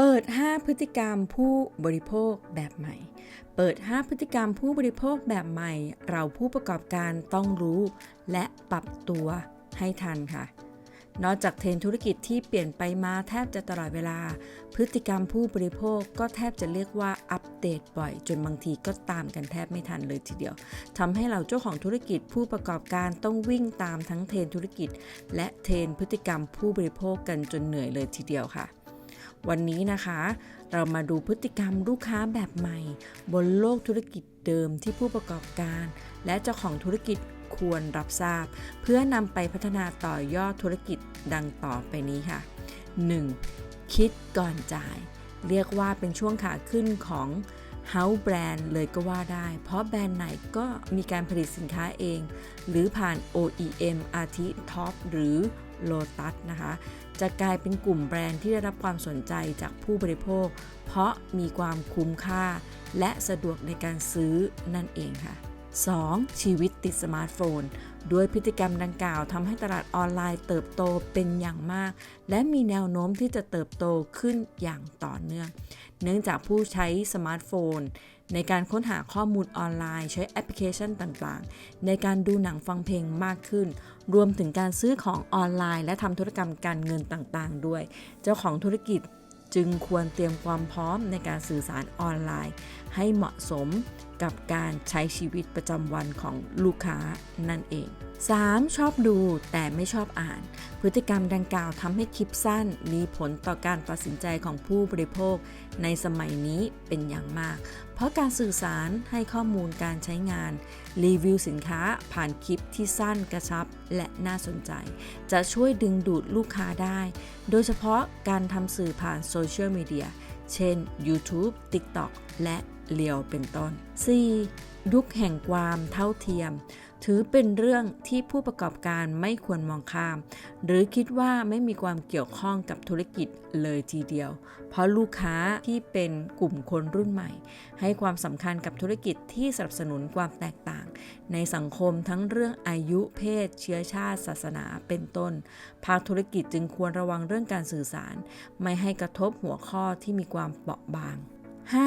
เปิด 5 พฤติกรรมผู้บริโภคแบบใหม่ เปิด 5 พฤติกรรมผู้บริโภคแบบใหม่ เราผู้ประกอบการต้องรู้ และปรับตัวให้ทันค่ะ นอกจากเทรนธุรกิจที่เปลี่ยนไปมาแทบจะตลอดเวลา พฤติกรรมผู้บริโภคก็แทบจะเรียกว่าอัปเดตบ่อย จนบางทีก็ตามกันแทบไม่ทันเลยทีเดียวทำให้เราเจ้าของธุรกิจผู้ประกอบการต้องวิ่งตามทั้งเทรนธุรกิจ และเทรนพฤติกรรมผู้บริโภคกันจนเหนื่อยเลยทีเดียวค่ะ วันนี้นะคะ เรามาดูพฤติกรรมลูกค้าแบบใหม่ บนโลกธุรกิจเดิมที่ผู้ประกอบการ และเจ้าของธุรกิจควรรับทราบ เพื่อนำไปพัฒนาต่อยอดธุรกิจดังต่อไปนี้ค่ะ 1. คิดก่อนจ่าย เรียกว่าเป็นช่วงขาขึ้นของ House Brand เลยก็ว่าได้ เพราะแบรนด์ไหนก็มีการผลิตสินค้าเอง หรือผ่าน OEM อาทิ Top หรือ Lotus นะคะ จะกลายเป็นกลุ่มแบรนด์ที่ได้รับความสนใจจากผู้บริโภค เพราะมีความคุ้มค่า และสะดวกในการซื้อนั่นเองค่ะ 2. ชีวิตติดสมาร์ทโฟน ด้วยพฤติกรรมดังกล่าวทำให้ตลาดออนไลน์เติบโตเป็นอย่างมาก และมีแนวโน้มที่จะเติบโตขึ้นอย่างต่อเนื่อง เนื่องจากผู้ใช้สมาร์ทโฟน ในการค้นหาข้อมูลออนไลน์ใช้แอปพลิเคชันต่างๆ ในการดูหนังฟังเพลงมากขึ้น รวมถึงการซื้อของออนไลน์ และทำธุรกรรมการเงินต่างๆ ด้วย เจ้าของธุรกิจ จึงควรเตรียมความพร้อมในการสื่อสารออนไลน์ ให้เหมาะสมกับการใช้ชีวิตประจำวันของลูกค้านั่นเอง 3. ชอบดูแต่ไม่ชอบอ่าน พฤติกรรมดังกล่าวทำให้คลิปสั้น มีผลต่อการตัดสินใจของผู้บริโภค ในสมัยนี้เป็นอย่างมาก เพราะการสื่อสารให้ข้อมูลการใช้งาน รีวิวสินค้าผ่านคลิปที่สั้นกระชับและน่าสนใจ จะช่วยดึงดูดลูกค้าได้ โดยเฉพาะการทำสื่อผ่านโซเชียลมีเดีย เช่น YouTube TikTok และเลียวเป็นต้น 4. ยุคแห่งความเท่าเทียม ถือเป็นเรื่องที่ผู้ประกอบการไม่ควรมองข้าม หรือคิดว่าไม่มีความเกี่ยวข้องกับธุรกิจเลยทีเดียว เพราะลูกค้าที่เป็นกลุ่มคนรุ่นใหม่ ให้ความสำคัญกับธุรกิจที่สนับสนุนความแตกต่าง ในสังคมทั้งเรื่องอายุเพศ เชื้อชาติ ศาสนาเป็นต้น ภาคธุรกิจจึงควรระวังเรื่องการสื่อสาร ไม่ให้กระทบหัวข้อที่มีความเปราะบาง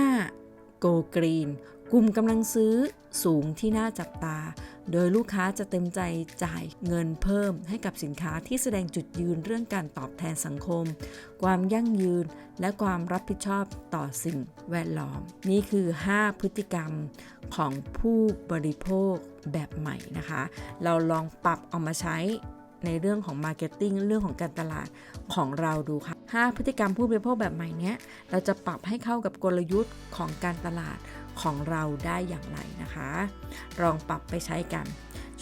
5. โกกรีนกลุ่มกำลังซื้อสูงที่น่าจับตา โดยลูกค้าจะเต็มใจจ่ายเงินเพิ่มให้กับสินค้าที่แสดงจุดยืนเรื่องการตอบแทนสังคม ความยั่งยืน และความรับผิดชอบต่อสิ่งแวดล้อม นี่คือ 5 พฤติกรรมของผู้บริโภคแบบใหม่นะคะ เราลองปรับเอามาใช้ ในเรื่องของ Marketing เรื่องของการตลาดของเราดูค่ะ 5 พฤติกรรมผู้บริโภคแบบใหม่เนี้ย เราจะปรับให้เข้ากับกลยุทธ์ของการตลาดของเราได้อย่างไรนะคะ ลองปรับไปใช้กัน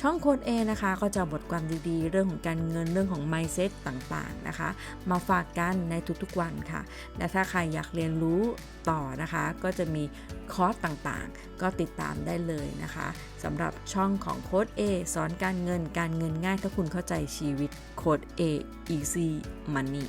ช่องโค้ดเอนะคะก็จะบทความดีๆ เรื่องของการเงินเรื่องของ mindset ต่างๆนะคะ มาฝากกันในทุกๆวันค่ะ และถ้าใครอยากเรียนรู้ต่อนะคะ ก็จะมีคอร์สต่างๆ ก็ติดตามได้เลยนะคะสำหรับช่องของโค้ด A สอนการเงินการเงินง่ายถ้าคุณเข้าใจชีวิตโค้ด A Easy Money